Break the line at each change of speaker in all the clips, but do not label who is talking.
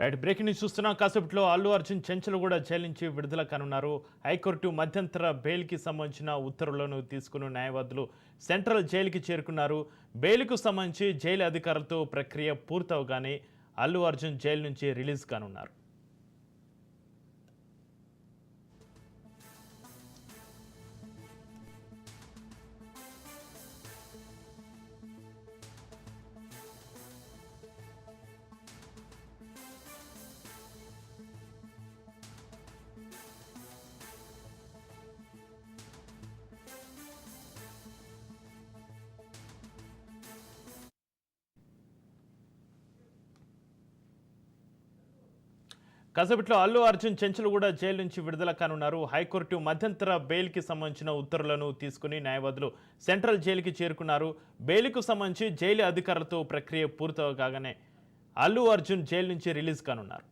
Right breaking news చూస్తున్నాం. కాసేపట్లో అల్లు అర్జున్ చెంచలు కూడా చెల్లించి విడుదల కానున్నారు. హైకోర్టు మధ్యంతర బెయిల్కి సంబంధించిన ఉత్తర్వులను తీసుకున్న న్యాయవాదులు సెంట్రల్ జైలుకి చేరుకున్నారు. బెయిల్కు సంబంధించి జైలు అధికారులతో ప్రక్రియ పూర్తవగానే అల్లు అర్జున్ జైలు నుంచి రిలీజ్ కానున్నారు. కసబిట్లో అల్లు అర్జున్ చెంచులు కూడా జైలు నుంచి విడుదల కానున్నారు. హైకోర్టు మధ్యంతర బెయిల్కి సంబంధించిన ఉత్తర్వులను తీసుకుని న్యాయవాదులు సెంట్రల్ జైలుకి చేరుకున్నారు. బెయిల్కు సంబంధించి జైలు అధికారులతో ప్రక్రియ పూర్తవగానే అల్లు అర్జున్ జైలు నుంచి రిలీజ్ కానున్నారు.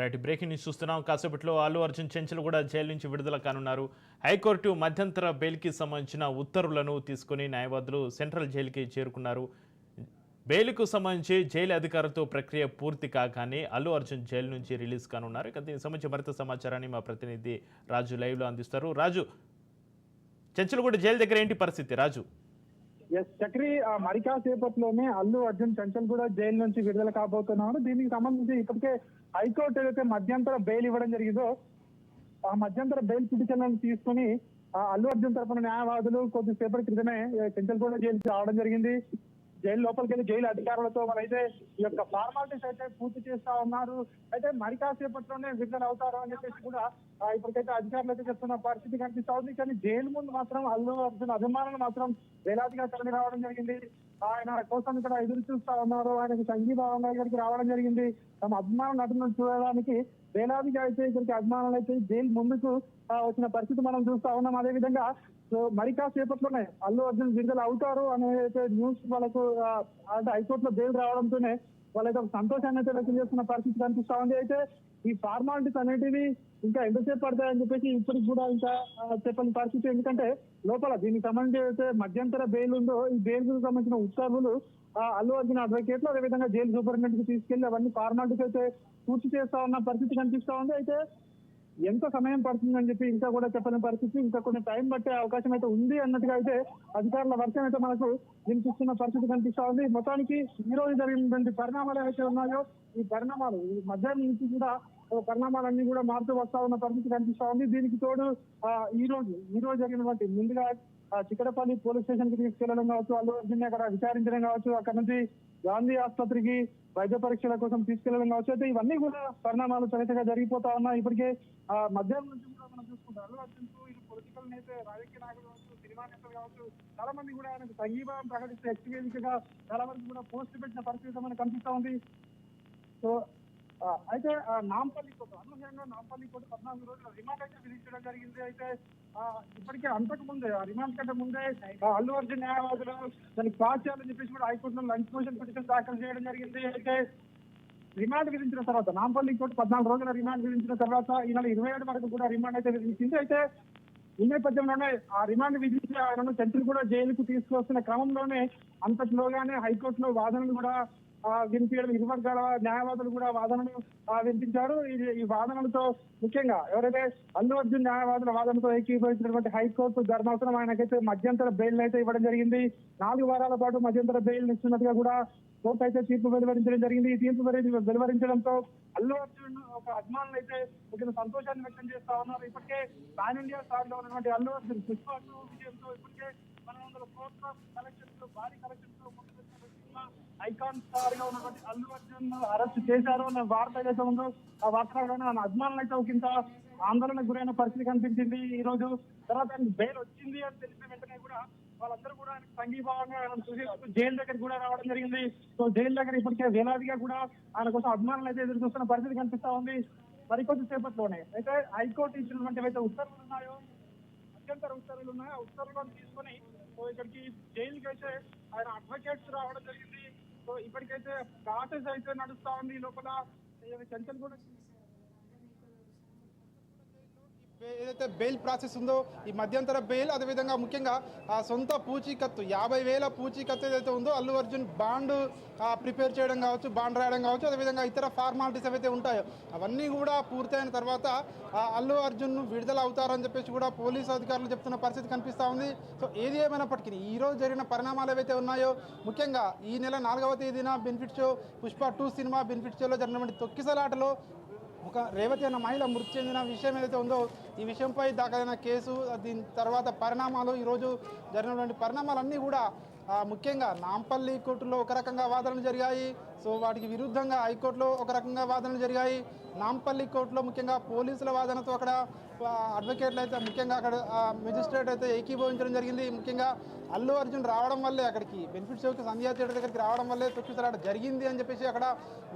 రైట్ బ్రేకింగ్ న్యూస్ చూస్తున్నాం. కాసేపట్లో అల్లు అర్జున్ చెంచల్ కూడా జైలు నుంచి విడుదల కానున్నారు. హైకోర్టు మధ్యంతర బెయిల్కి సంబంధించిన ఉత్తర్వులను తీసుకుని న్యాయవాదులు సెంట్రల్ జైలుకి చేరుకున్నారు. బెయిల్కు సంబంధించి జైలు అధికారులతో ప్రక్రియ పూర్తి కాగానే అల్లు అర్జున్ జైలు నుంచి రిలీజ్ కానున్నారు. ఇక దీనికి సంబంధించి మరింత సమాచారాన్ని మా ప్రతినిధి రాజు లైవ్లో అందిస్తారు. రాజు చెంచలు కూడా జైలు దగ్గర ఏంటి పరిస్థితి? రాజు.
ఎస్ చక్రి ఆ, సేపట్లోనే అల్లు అర్జున్ చంచల్ కూడా జైలు నుంచి విడుదల కాబోతున్నారు. దీనికి సంబంధించి ఇప్పటికే హైకోర్టు ఏదైతే మధ్యంతర బెయిల్ ఇవ్వడం జరిగిందో ఆ మధ్యంతర బెయిల్ పిటిషన్లను తీసుకుని ఆ అల్లు అర్జున్ తరపున న్యాయవాదులు కొద్దిసేపటి క్రితమే చంచల్ కూడా జైలు రావడం జరిగింది. జైలు లోపలికి వెళ్ళి జైలు అధికారులతో అయితే ఈ యొక్క ఫార్మాలిటీస్ అయితే పూర్తి చేస్తా ఉన్నారు. అయితే మరి కాసేపట్లోనే విడుదల అవుతారు అని చెప్పేసి కూడా ఇప్పటికైతే అధికారులు అయితే చెప్తున్న పరిస్థితి కనిపిస్తా ఉంది. కానీ జైలు ముందు మాత్రం అల్లు అర్జున్ అభిమానులు మాత్రం వేలాదిగా తరలి రావడం జరిగింది. ఆయన కోసం ఇక్కడ ఎదురు చూస్తా ఉన్నారు. ఆయనకి సంగీభావంగా ఇక్కడికి రావడం జరిగింది. తమ అభిమాన నటులను చూడడానికి వేలాదిగా అయితే ఇక్కడికి అభిమానులు అయితే జైలు ముందుకు వచ్చిన పరిస్థితి మనం చూస్తా ఉన్నాం. అదే విధంగా సో మరి కాసేపట్లోనే అల్లు అర్జున్ విడుదల అవుతారు అనే న్యూస్ వాళ్ళకు అంటే హైకోర్టులో బెయిల్ రావడంతోనే వాళ్ళైతే సంతోషాన్ని అయితే వ్యక్తం చేస్తున్న పరిస్థితి కనిపిస్తా ఉంది. అయితే ఈ ఫార్మాలిటీస్ అనేటివి ఇంకా ఎంతసేపు పడతాయని చెప్పేసి ఇప్పటికి కూడా ఇంకా చెప్పని పరిస్థితి. ఎందుకంటే లోపల దీనికి సంబంధించి అయితే మధ్యంతర బెయిల్ ఉందో ఈ బెయిల్కు సంబంధించిన ఉత్తర్వులు ఆ, అల్లు అర్జున్ అడ్వకేట్లు అదేవిధంగా జైలు సూపరింటెండెంట్కి తీసుకెళ్ళి అవన్నీ ఫార్మాలిటీస్ అయితే పూర్తి చేస్తా ఉన్న పరిస్థితి కనిపిస్తా ఉంది. అయితే ఎంత సమయం పడుతుందని చెప్పి ఇంకా కూడా చెప్పని పరిస్థితి ఇంకా కొన్ని టైం పట్టే అవకాశం అయితే ఉంది అన్నట్టుగా అయితే అధికారుల వర్షం అయితే మనకు వినిపిస్తున్న పరిస్థితి కనిపిస్తా ఉంది. మొత్తానికి ఈ రోజు జరిగినటువంటి పరిణామాలు ఏవైతే ఉన్నాయో ఈ పరిణామాలు ఈ మధ్యాహ్నం నుంచి కూడా పరిణామాలన్నీ కూడా మారుతూ వస్తా ఉన్న పరిస్థితి కనిపిస్తా ఉంది. దీనికి తోడు ఈ రోజు ఈ రోజు జరిగినటువంటి ముందుగా చిక్కడపల్లి పోలీస్ స్టేషన్కి తీసుకెళ్ళడం కావచ్చు అల్లు అర్జున్ అక్కడ విచారించడం కావచ్చు అక్కడ నుంచి గాంధీ ఆసుపత్రికి వైద్య పరీక్షల కోసం తీసుకెళ్ళడం కావచ్చు అయితే ఇవన్నీ కూడా పరిణామాలు చరిత్రగా జరిగిపోతా ఉన్నాయి. ఇప్పటికే ఆ, మధ్యాహ్నం నుంచి కూడా మనం చూసుకుంటాం అల్లు అర్జున్ పొలిటికల్ నేత రాజకీయ నాయకులు కావచ్చు సినిమా నేతలు కావచ్చు చాలా మంది కూడా ఆయనకు సంఘీభావం ప్రకటిస్తే ఎక్స్పీరియన్స్ చాలా మంది కూడా పోస్ట్ పెట్టిన పరిస్థితి మనకు కనిపిస్తా ఉంది. సో అయితే నాంపల్లి కోట అనూహ్యంగా నాంపల్లి కోట పద్నాలుగు రోజుల రిమాండ్ అయితే విధించడం జరిగింది. అయితే ఇప్పటికే అంతకు ముందే రిమాండ్ కంటే ముందే అల్లు అర్జున్ న్యాయవాదులు దానికి పాచాలని చెప్పేసి కూడా హైకోర్టులో లంచ్ మోషన్ పిటిషన్ దాఖలు చేయడం జరిగింది. అయితే రిమాండ్ విధించిన తర్వాత నాంపల్లి కోర్టు పద్నాలుగు రోజుల రిమాండ్ విధించిన తర్వాత ఈ నెల ఇరవై ఏడు వరకు కూడా రిమాండ్ అయితే విధించింది. అయితే ఈ నేపథ్యంలోనే ఆ రిమాండ్ విధించి ఆయనను తండ్రి కూడా జైలుకు తీసుకొస్తున్న క్రమంలోనే అంతటిలోగానే హైకోర్టులో వాదనలు కూడా వినిపించడం ఇరు న్యాయవాదులు కూడా వాదనలు వినిపించారు. ఇది ఈ వాదనలతో ముఖ్యంగా ఎవరైతే అల్లు అర్జున్ న్యాయవాదుల వాదనతో ఏకీభవించినటువంటి హైకోర్టు ధర్మాసనం ఆయనకైతే మధ్యంతర బెయిల్ అయితే ఇవ్వడం జరిగింది. నాలుగు వారాల పాటు మధ్యంతర బెయిల్ ఇస్తున్నట్టుగా కూడా కోర్టు అయితే తీర్పు వెలువరించడం జరిగింది. ఈ తీర్పు వెలువరించడంతో అల్లు అర్జున్ ఒక అభిమానులు అయితే ముఖ్యంగా సంతోషాన్ని వ్యక్తం చేస్తా ఉన్నారు. ఇప్పటికే పాన్ ఇండియా స్థాయిలో ఉన్నటువంటి అల్లు అర్జున్ పుష్ప విజయంతో ఇప్పటికే వందల కోట్ల కలెక్షన్స్ భారీ కలెక్షన్స్ ఐకాన్ స్టార్గా ఉన్నటువంటి అల్లు అర్జున్ అరెస్ట్ చేశారు అన్న వార్త ఏదైతే ఉందో ఆ వార్త ఆయన అభిమానులు అయితే ఒక ఇంత ఆందోళనకు గురైన పరిస్థితి కనిపించింది ఈ రోజు. తర్వాత ఆయన బెయిల్ వచ్చింది అని తెలిసిన వెంటనే కూడా వాళ్ళందరూ కూడా ఆయన సంఘీభావంగా ఆయన జైలు దగ్గర కూడా రావడం జరిగింది. సో జైలు దగ్గర ఇప్పటికే వేలాదిగా కూడా ఆయన కోసం అభిమానులు అయితే ఎదురు చూస్తున్న పరిస్థితి కనిపిస్తా ఉంది. మరికొద్ది సేపట్లోనే. అయితే హైకోర్టు ఇచ్చినటువంటి ఏవైతే ఉత్తర్వులు ఉన్నాయో అత్యంత ఉత్తర్వులు ఉన్నాయో ఆ ఉత్తర్వులను తీసుకొని సో ఇక్కడికి జైలుకి అయితే ఆయన అడ్వకేట్స్ రావడం జరిగింది. సో ఇప్పటికైతే ప్రాసెస్ అయితే నడుస్తా ఉంది. ఈ లోపల ఏవి కూడా
ఏదైతే బెయిల్ ప్రాసెస్ ఉందో ఈ మధ్యంతర బెయిల్ అదేవిధంగా ముఖ్యంగా ఆ సొంత పూచీకత్తు యాభై వేల పూచీకత్తు ఏదైతే ఉందో అల్లు అర్జున్ బాండ్ ప్రిపేర్ చేయడం కావచ్చు బాండ్ రాయడం కావచ్చు అదేవిధంగా ఇతర ఫార్మాలిటీస్ ఏవైతే ఉంటాయో అవన్నీ కూడా పూర్తయిన తర్వాత ఆ అల్లు అర్జున్ విడుదల అవుతారని చెప్పేసి కూడా పోలీసు అధికారులు చెప్తున్న పరిస్థితి కనిపిస్తూ ఉంది. సో ఏది ఏమైనప్పటికీ ఈ రోజు జరిగిన పరిణామాలు ఏవైతే ఉన్నాయో ముఖ్యంగా ఈ నెల నాలుగవ తేదీన benefit show Pushpa two cinema benefit షోలో జరిగినటువంటి తొక్కిసలాటలో ఒక రేవతి అన్న మహిళ మృతి చెందిన విషయం ఏదైతే ఉందో ఈ విషయంపై దాఖలైన కేసు దీని తర్వాత పరిణామాలు ఈరోజు జరిగినటువంటి పరిణామాలన్నీ కూడా ముఖ్యంగా నాంపల్లి కోర్టులో ఒక రకంగా వాదనలు జరిగాయి. సో వాటికి విరుద్ధంగా హైకోర్టులో ఒక రకంగా వాదనలు జరిగాయి. నాంపల్లి కోర్టులో ముఖ్యంగా పోలీసుల వాదనతో అక్కడ అడ్వకేట్లు అయితే ముఖ్యంగా అక్కడ మెజిస్ట్రేట్ అయితే ఏకీభవించడం జరిగింది. ముఖ్యంగా అల్లు అర్జున్ రావడం వల్లే అక్కడికి బెనిఫిట్ షోకి సంధ్యా థియేటర్ దగ్గరికి రావడం వల్లే తొక్కిసలాట జరిగింది అని చెప్పేసి అక్కడ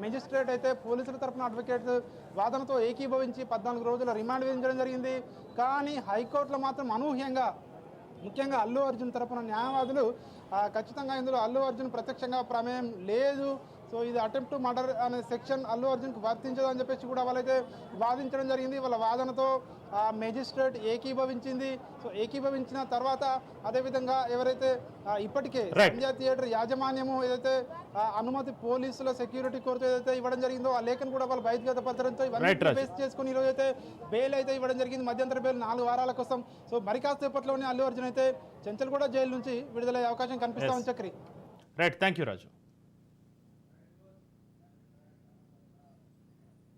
మెజిస్ట్రేట్ అయితే పోలీసుల తరపున అడ్వకేట్ వాదనతో ఏకీభవించి పద్నాలుగు రోజుల రిమాండ్ విధించడం జరిగింది. కానీ హైకోర్టులో మాత్రం అనూహ్యంగా ముఖ్యంగా అల్లు అర్జున్ తరపున న్యాయవాదులు ఖచ్చితంగా ఇందులో అల్లు అర్జున్ ప్రత్యక్షంగా ప్రమేయం లేదు. సో ఇది అటెంప్ట్ మర్డర్ అనే సెక్షన్ అల్లు అర్జున్కి వర్తించదు అని చెప్పేసి కూడా వాళ్ళైతే వాదించడం జరిగింది. వాళ్ళ వాదనతో మేజిస్ట్రేట్ ఏకీభవించింది. సో ఏకీభవించిన తర్వాత అదేవిధంగా ఎవరైతే ఇప్పటికే. సంధ్యా థియేటర్ యాజమాన్యము ఏదైతే అనుమతి పోలీసుల సెక్యూరిటీ కోర్టు ఏదైతే ఇవ్వడం జరిగిందో ఆ లేఖను కూడా వాళ్ళు బహిర్గతపరచడంతో ఇవన్నీ. బేస్ చేసుకుని ఈరోజు అయితే బెయిల్ అయితే ఇవ్వడం జరిగింది. మధ్యంతర బెయిల్ నాలుగు వారాల కోసం. సో మరి కాసేపట్లోనే అల్లు అర్జున్ అయితే చెంచల్గూడ జైలు నుంచి విడుదలయ్యే అవకాశం కనిపిస్తా ఉంది Chakri.
Right thank you Raju